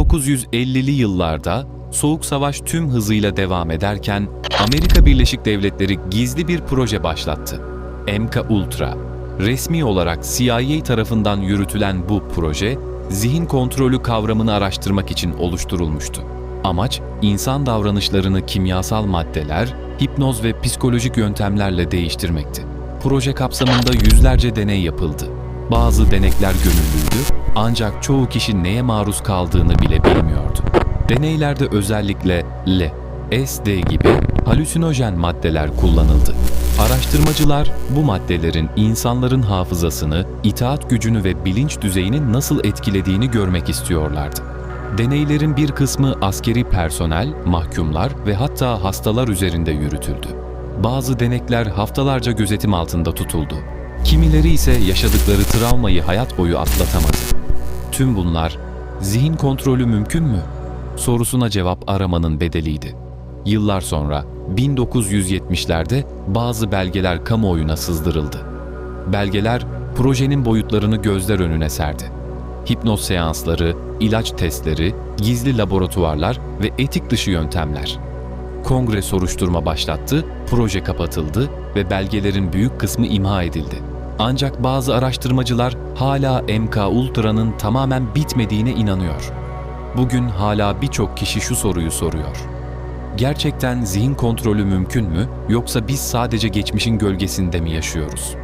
1950'li yıllarda Soğuk Savaş tüm hızıyla devam ederken Amerika Birleşik Devletleri gizli bir proje başlattı. MK Ultra. Resmi olarak CIA tarafından yürütülen bu proje, zihin kontrolü kavramını araştırmak için oluşturulmuştu. Amaç, insan davranışlarını kimyasal maddeler, hipnoz ve psikolojik yöntemlerle değiştirmekti. Proje kapsamında yüzlerce deney yapıldı. Bazı denekler gönüllüydü ancak çoğu kişi neye maruz kaldığını bile bilmiyordu. Deneylerde özellikle L, SD gibi halüsinojen maddeler kullanıldı. Araştırmacılar bu maddelerin insanların hafızasını, itaat gücünü ve bilinç düzeyini nasıl etkilediğini görmek istiyorlardı. Deneylerin bir kısmı askeri personel, mahkumlar ve hatta hastalar üzerinde yürütüldü. Bazı denekler haftalarca gözetim altında tutuldu. Kimileri ise yaşadıkları travmayı hayat boyu atlatamadı. Tüm bunlar zihin kontrolü mümkün mü? sorusuna cevap aramanın bedeliydi. Yıllar sonra 1970'lerde bazı belgeler kamuoyuna sızdırıldı. Belgeler projenin boyutlarını gözler önüne serdi. Hipnoz seansları, ilaç testleri, gizli laboratuvarlar ve etik dışı yöntemler. Kongre soruşturma başlattı, proje kapatıldı ve belgelerin büyük kısmı imha edildi. Ancak bazı araştırmacılar hala MK Ultra'nın tamamen bitmediğine inanıyor. Bugün hala birçok kişi şu soruyu soruyor. Gerçekten zihin kontrolü mümkün mü yoksa biz sadece geçmişin gölgesinde mi yaşıyoruz?